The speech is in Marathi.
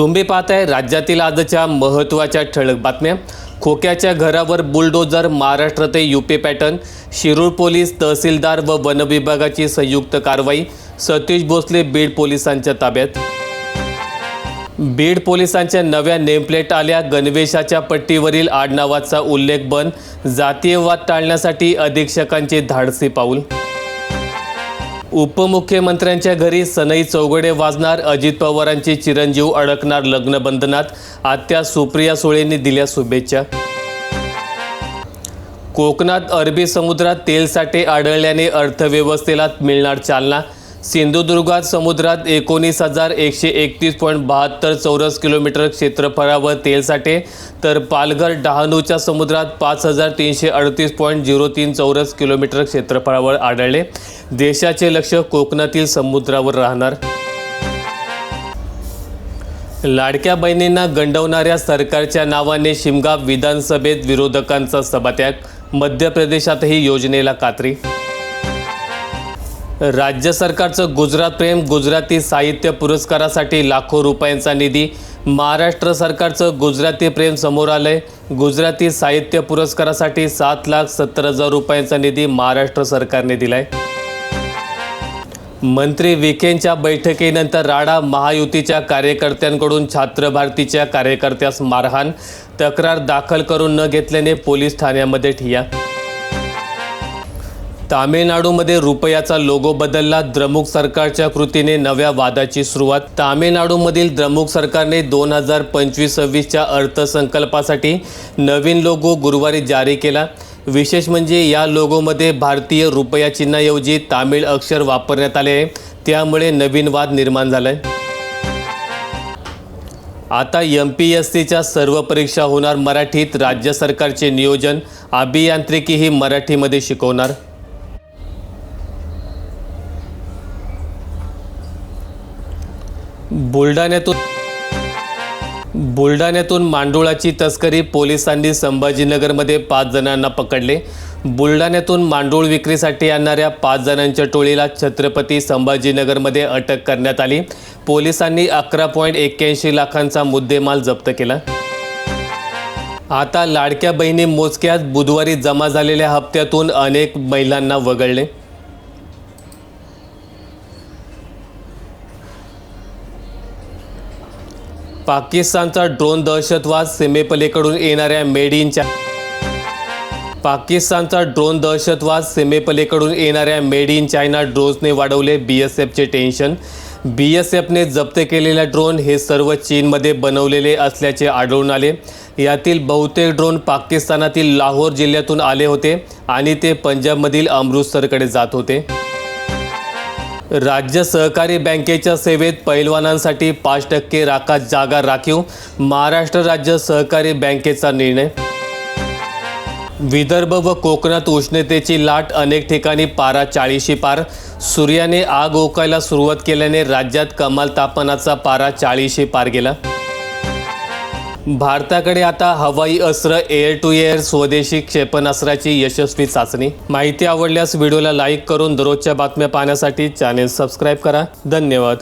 तुम्ही पाहताय राज्यातील आजच्या महत्त्वाच्या ठळक बातम्या. खोक्याच्या घरावर बुलडोजर महाराष्ट्र ते युपी पॅटर्न. शिरूर पोलीस तहसीलदार व वनविभागाची संयुक्त कारवाई. सतीश भोसले बीड पोलिसांच्या ताब्यात. बीड पोलिसांच्या नव्या नेमप्लेट आल्या. गणवेशाच्या पट्टीवरील आडनावाचा उल्लेख बंद. जातीयवाद टाळण्यासाठी अधीक्षकांचे धाडसी पाऊल. उपमुख्यमंत्र्यांच्या घरी सनई चौघडे वाजणार अजित पवारांचे चिरंजीव अडकणार लग्नबंधनात आत्या सुप्रिया सुळेंनी दिल्या शुभेच्छा. कोकणात अरबी समुद्रात तेलसाठे आढळल्याने अर्थव्यवस्थेला मिळणार चालना सिंधुदुर्गात समुद्रात एकोणीस हजार एकशे एकतीस पॉईंट बहात्तर चौरस किलोमीटर क्षेत्रफळावर तेलसाठे तर पालघर डहाणूच्या समुद्रात पाच हजार तीनशे अडतीस पॉईंट झिरो तीन चौरस किलोमीटर क्षेत्रफळावर आढळले. देशाचे लक्ष कोकणातील समुद्रावर राहणार. लाडक्या बहिणींना गंडवणाऱ्या सरकारच्या नावाने शिमगा विधानसभेत विरोधकांचा सभात्याग मध्य प्रदेशातही योजनेला कात्री राज्य सरकारचं गुजरात प्रेम गुजराती साहित्य पुरस्कारासाठी लाखो रुपयांचा निधी महाराष्ट्र सरकारचं गुजराती प्रेम समोर आलंय. गुजराती साहित्य पुरस्कारासाठी सात लाख सत्तर हजार रुपयांचा निधी महाराष्ट्र सरकारने दिलाय. मंत्री विखेंच्या बैठकीनंतर राडा महायुतीच्या कार्यकर्त्यांकडून छात्र भारतीच्या कार्यकर्त्यास मारहाण तक्रार दाखल करून न घेतल्याने पोलीस ठाण्यामध्ये ठिया तामिळनाडूमध्ये रुपयाचा लोगो बदलला. द्रमुक सरकारच्या कृतीने नव्या वादाची सुरुवात. तामिळनाडूमधील द्रमुक सरकारने दोन हजार पंचवीस सव्वीसच्या अर्थसंकल्पासाठी नवीन लोगो गुरुवारी जारी केला. विशेष म्हणजे या लोगोमध्ये भारतीय रुपया चिन्हाऐवजी तामिळ अक्षर वापरण्यात आले आहे. त्यामुळे नवीन वाद निर्माण झाला आहे आता एम पी एस सीच्या सर्व परीक्षा होणार मराठीत. राज्य सरकारचे नियोजन. अभियांत्रिकीही मराठीमध्ये शिकवणार. बुलढाण्यातून बुलढाण्यातून मांडोळाची तस्करी पोलिसांनी संभाजीनगरमध्ये पाच जणांना पकडले. बुलढाण्यातून मांडूळ विक्रीसाठी आणणाऱ्या पाच जणांच्या टोळीला छत्रपती संभाजीनगरमध्ये अटक करण्यात आली. पोलिसांनी अकरा पॉईंट एक्क्याऐंशी लाखांचा मुद्देमाल जप्त केला. आता लाडक्या बहिणी मोजक्यात बुधवारी जमा झालेल्या हप्त्यातून अनेक महिलांना वगळले. पाकिस्तानचा ड्रोन दहशतवाद सीमेपलीकडून येणाऱ्या मेड इन चा पाकिस्तानचा ड्रोन दहशतवाद सीमेपलीकडून येणाऱ्या मेड इन चायना ड्रोन्सने वाढवले बी एस एफचे टेन्शन. बी एस एफने जप्त केलेल्या ड्रोन हे सर्व चीनमध्ये बनवलेले असल्याचे आढळून आले. यातील बहुतेक ड्रोन पाकिस्तानातील लाहोर जिल्ह्यातून आले होते आणि ते पंजाबमधील अमृतसरकडे जात होते. राज्य सहकारी बँकेच्या सेवेत पैलवानांसाठी पाच टक्के राखात जागा राखीव महाराष्ट्र राज्य सहकारी बँकेचा निर्णय. विदर्भ व कोकणात उष्णतेची लाट अनेक ठिकाणी पारा चाळीशी पार. सूर्याने आग ओकायला सुरुवात केल्याने राज्यात कमाल तापमानाचा पारा चाळीशी पार गेला. भारताकडे आता हवाई अस्त्र एअर टू एअर स्वदेशी क्षेपणास्त्राची यशस्वी चाचणी. माहिती आवडल्यास व्हिडिओला लाईक करून दररोजच्या बातम्या पाहण्यासाठी चॅनेल सबस्क्राईब करा. धन्यवाद.